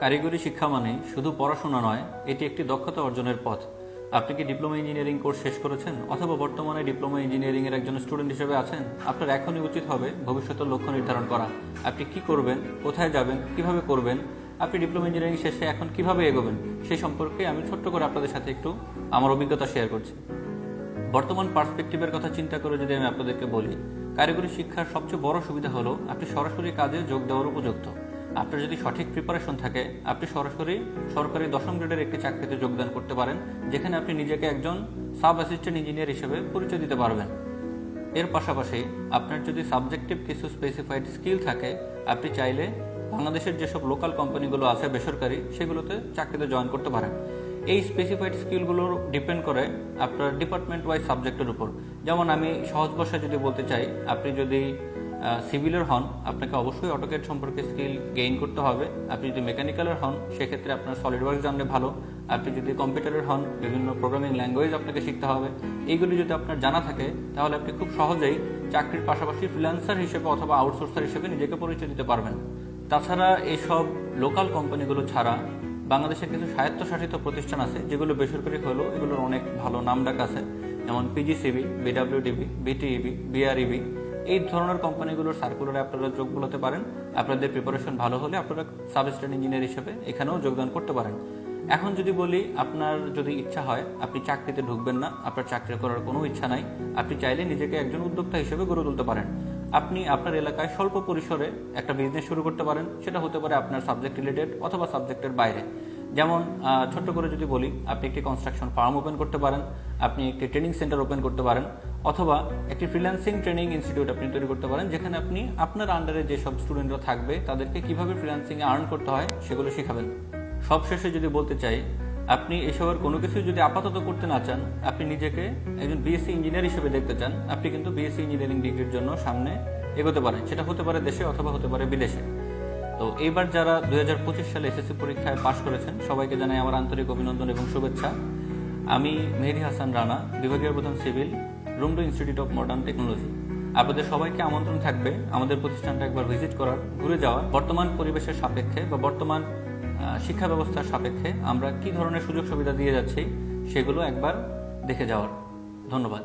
কারিগরি শিক্ষা মানে শুধু পড়াশোনা নয়, এটি একটি দক্ষতা অর্জনের পথ। আপনি কি ডিপ্লোমা ইঞ্জিনিয়ারিং কোর্স শেষ করেছেন অথবা বর্তমানে ডিপ্লোমা ইঞ্জিনিয়ারিং এর একজন স্টুডেন্ট হিসেবে আছেন? আপনার এখনই উচিত হবে ভবিষ্যতের লক্ষ্য নির্ধারণ করা। আপনি কি করবেন, কোথায় যাবেন, কীভাবে করবেন, আপনি ডিপ্লোমা ইঞ্জিনিয়ারিং শেষে এখন কীভাবে এগোবেন সেই সম্পর্কে আমি ছোট্ট করে আপনাদের সাথে একটু আমার অভিজ্ঞতা শেয়ার করছি। বর্তমান পার্সপেক্টিভের কথা চিন্তা করে যদি আমি আপনাদেরকে বলি, কারিগরি শিক্ষার সবচেয়ে বড় সুবিধা হলো আপনি সরাসরি কাজে যোগ দেওয়ার উপযুক্ত। আপনার যদি সঠিক প্রিপারেশন থাকে, আপনি সরাসরি সরকারি দশম গ্রেডের একটি চাকরিতে যোগদান করতে পারেন, যেখানে আপনি নিজেকে একজন সাব অ্যাসিস্ট্যান্ট ইঞ্জিনিয়ার হিসেবে পরিচয় দিতে পারবেন। এর পাশাপাশি আপনার যদি সাবজেক্টিভ কিছু স্পেসিফাইড স্কিল থাকে, আপনি চাইলে বাংলাদেশের যেসব লোকাল কোম্পানিগুলো আছে বেসরকারি, সেগুলোতে চাকরিতে জয়েন করতে পারেন। এই স্পেসিফাইড স্কিলগুলোর ডিপেন্ড করে আপনার ডিপার্টমেন্ট ওয়াইজ সাবজেক্টের উপর। যেমন আমি সহজ ভাষায় যদি বলতে চাই, আপনি যদি সিভিলের হন, আপনাকে অবশ্যই অটোকেট সম্পর্কে স্কিল গেইন করতে হবে। আপনি যদি মেকানিক্যালের হন, সেক্ষেত্রে আপনার সলিড ওয়ার্ক জানলে ভালো। আপনি যদি কম্পিউটারের হন, বিভিন্ন প্রোগ্রামিং ল্যাঙ্গুয়েজ আপনাকে শিখতে হবে। এইগুলি যদি আপনার জানা থাকে, তাহলে আপনি খুব সহজেই চাকরির পাশাপাশি ফ্রিল্যান্সার হিসেবে অথবা আউটসোর্সার হিসেবে নিজেকে পরিচয় দিতে পারবেন। তাছাড়া এইসব লোকাল কোম্পানিগুলো ছাড়া বাংলাদেশের কিছু স্বায়ত্তশাসিত প্রতিষ্ঠান আছে, যেগুলো বেসরকারি হলেও এগুলোর অনেক ভালো নামডাক আছে। যেমন পিজিসিবি বিডাব্লিউডিবি বিটিইবি বিআরইবি এই ধরনের কোম্পানিগুলোর সার্কুলারে আপনারা যোগ বলাতে পারেন। আপনাদের প্রিপারেশন ভালো হলে আপনারা সাব স্টেট ইঞ্জিনিয়ার হিসেবে এখানেও যোগদান করতে পারেন। এখন যদি বলি, আপনার যদি ইচ্ছা হয়, আপনি চাকরিতে ঢুকবেন না, আপনার চাকরি করার কোনো ইচ্ছা নাই, আপনি চাইলে নিজেকে একজন উদ্যোক্তা হিসেবে গড়ে তুলতে পারেন। আপনি আপনার এলাকায় স্বল্প পরিসরে একটা বিজনেস শুরু করতে পারেন, সেটা হতে পারে আপনার সাবজেক্ট রিলেটেড অথবা সাবজেক্টের বাইরে। যেমন ছোট্ট করে যদি বলি, আপনি একটি কনস্ট্রাকশন ফার্ম ওপেন করতে পারেন, আপনি একটি ট্রেনিং সেন্টার ওপেন করতে পারেন, অথবা একটি ফ্রিল্যান্সিং ট্রেনিং ইনস্টিটিউট আপনি তৈরি করতে পারেন, যেখানে আপনি আপনার আন্ডারে যেসব স্টুডেন্টরা থাকবে, তাদেরকে কীভাবে ফ্রিল্যান্সিং এ আর্ন করতে হয় সেগুলো শেখাবেন। সবশেষে যদি বলতে চাই, আপনি এসবের কোনো কিছু যদি আপাতত করতে না চান, আপনি নিজেকে একজন বিএসসি ইঞ্জিনিয়ার হিসেবে দেখতে চান, আপনি কিন্তু বিএসসি ইঞ্জিনিয়ারিং ডিগ্রির জন্য সামনে এগোতে পারেন। সেটা হতে পারে দেশে অথবা হতে পারে বিদেশে। তো এইবার যারা দুই হাজার পঁচিশ সালে এসএসসি পরীক্ষায় পাশ করেছেন, সবাইকে জানাই আমার আন্তরিক অভিনন্দন এবং শুভেচ্ছা। আমি মেহেদি হাসান রানা, বিভাগীয় প্রধান সিভিল, রুমডো ইনস্টিটিউট অফ মডার্ন টেকনোলজি। আপনাদের সবাইকে আমন্ত্রণ থাকবে আমাদের প্রতিষ্ঠানটা একবার ভিজিট করার, ঘুরে যাওয়ার। বর্তমান পরিবেশের সাপেক্ষে বা বর্তমান শিক্ষা ব্যবস্থার সাপেক্ষে আমরা কি ধরনের সুযোগ সুবিধা দিয়ে যাচ্ছি, সেগুলো একবার দেখে যাওয়ার। ধন্যবাদ।